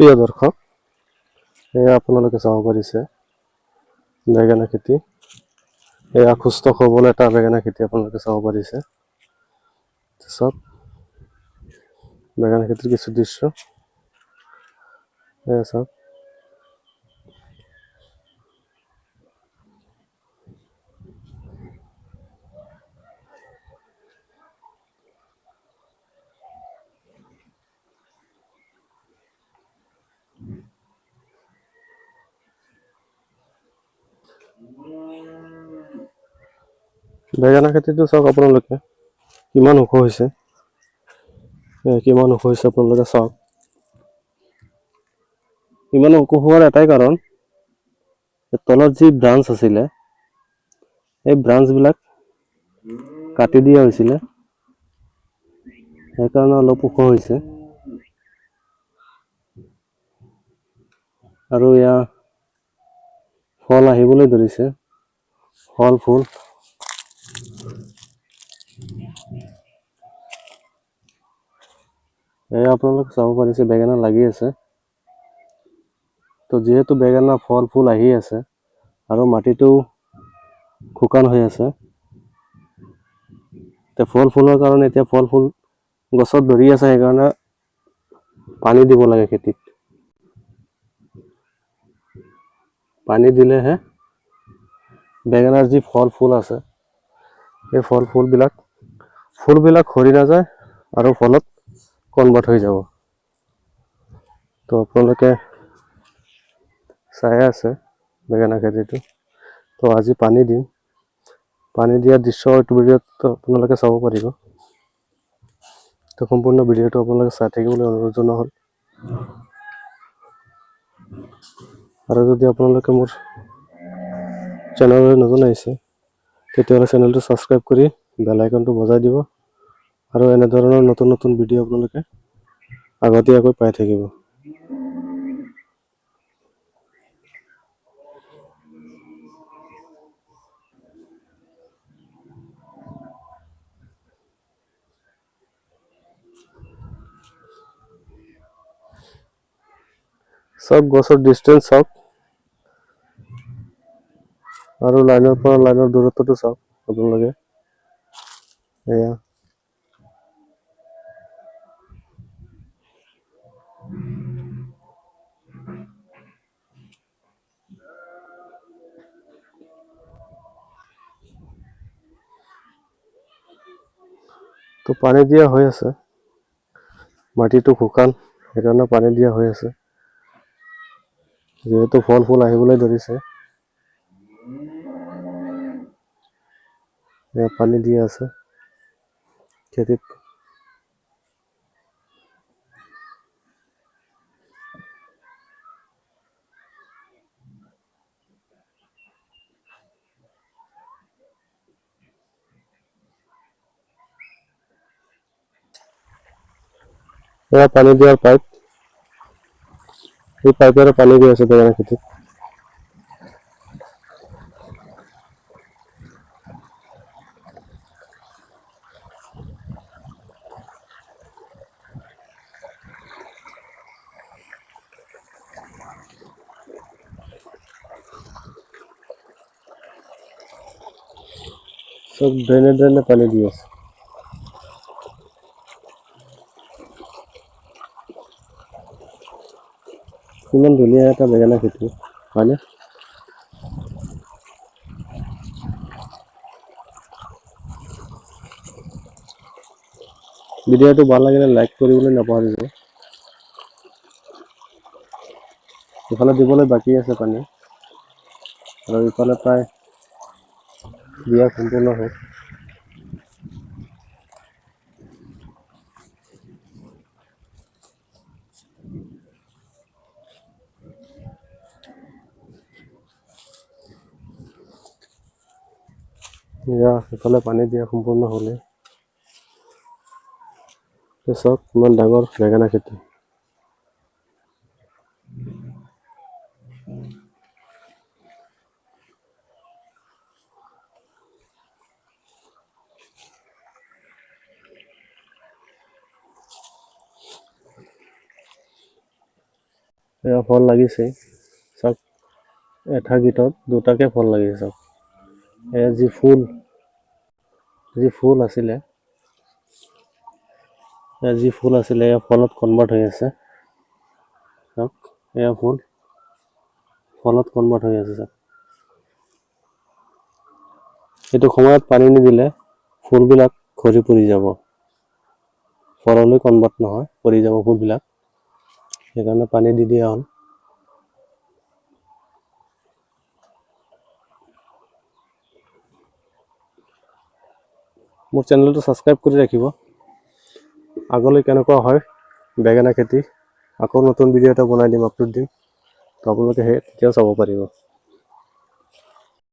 প্ৰিয় দৰ্শক এয়া আপোনালোকে চাব পাৰিছে, বেঙেনা খেতি। এয়া সুস্থ সবল এটা বেঙেনা খেতি আপোনালোকে চাব পাৰিছে। তাৰপিছত, বেঙেনা খেতিৰ কিছু দৃশ্য। এয়া চাওক। বেঙেনা খেতিটো চাওক আপোনালোকে। কিমান ওখ হৈছে। কিমান ওখ হৈছে আপোনালোকে চাওক। ইমান ওখ হোৱাৰ এটাই কাৰণ তলত যি ব্ৰাঞ্চ আছিলে, এই ব্ৰাঞ্চবিলাক কাটি দিয়া হৈছিলে। সেইকাৰণে অলপ ওখ হৈছে। আৰু এয়া ফল আহিবলৈ ধৰিছে। ফল, ফুল। এয়া আপোনালোকে চাব পাৰিছে বেঙেনা লাগি আছে। তো যিহেতু বেঙেনা ফল ফুল আহি আছে আৰু মাটিটো শুকান হৈ আছে ফল ফুলৰ কাৰণে এতিয়া ফল ফুল গছত ধৰি আছে সেইকাৰণে পানী দিব লাগে খেতিত। পানী দিলেহে বেঙেনাৰ যি ফল ফুল আছে এই ফল ফুলবিলাক ফুলবিলাক সৰি নাযায় আৰু ফলত কনভাৰ্ট হৈ যাব। তো আপোনালোকে চাই আছে, বেঙেনা খেতিটো। তো আজি পানী দিম। পানী দিয়া দৃশ্য এইটো ভিডিঅ'ত আপোনালোকে চাব পাৰিব। তো সম্পূৰ্ণ ভিডিঅ'টো আপোনালোকে চাই থাকিবলৈ অনুৰোধ জনোৱা হ'ল। আৰু যদি আপোনালোকে মোৰ চেনেললৈ নতুন আহিছে, তেতিয়াহ'লে চেনেলটো ছাবস্ক্ৰাইব কৰি বেল আইকনটো বজাই দিব। আৰু এনেধৰণৰ নতুন নতুন ভিডিঅ' আপোনালোকে আগতীয়াকৈ পাই থাকিব। চাওক গছৰ ডিষ্টেঞ্চ চাওক। আৰু লাইনৰ পৰা লাইনৰ দূৰত্বটো চাওক আপোনালোকে। এয়া। তো পানী দিয়া হৈ আছে। মাটিটো শুকান সেইকাৰণে পানী দিয়া হৈ আছে। যিহেতু ফল ফুল আহিবলৈ ধৰিছে। পানী দি আছে। খেতিত এয়া পানী দিয়াৰ পাইপ এই পাইপেৰে পানী দি আছে বেঙেনা খেতিত চব ড্ৰেইনে ড্ৰেইনে পানী দি কিমান ধুনীয়া এটা বেঙেনা খেতি হয়নে? ভিডিঅ'টো ভাল লাগিলে লাইক কৰিবলৈ নাপাহৰিব। ইফালে দিবলৈ বাকী আছে পানী। আৰু ইফালে প্ৰায় দিয়া সম্পূৰ্ণ হ'ল। এয়া ইফালে পানী দিয়া সম্পূৰ্ণ হ'লে। চাওক ইমান ডাঙৰ বেঙেনা খেতি। এয়া ফল লাগিছে। চাওক, এটা গীতত দুটাকে ফল লাগিছে, চাওক। যি ফুল যি ফুল আছিলে যি ফুল আছিলে এয়া ফলত কনভাৰ্ট হৈ আছে। চাওক এয়া ফুল ফলত কনভাৰ্ট হৈ আছে চাওক। এইটো সময়ত পানী নিদিলে ফুলবিলাক খৰি পৰি যাব। ফললৈ কনভাৰ্ট নহয় পৰি যাব ফুলবিলাক। সেইকাৰণে পানী দি দিয়া হ'ল। মোৰ চেনেলটো ছাবস্ক্ৰাইব কৰি ৰাখিব। আগলৈ কেনেকুৱা হয় বেঙেনা খেতি আকৌ নতুন ভিডিঅ' এটা বনাই দিম আপলোড দিম। তো আপোনালোকে সেই তেতিয়াও চাব পাৰিব।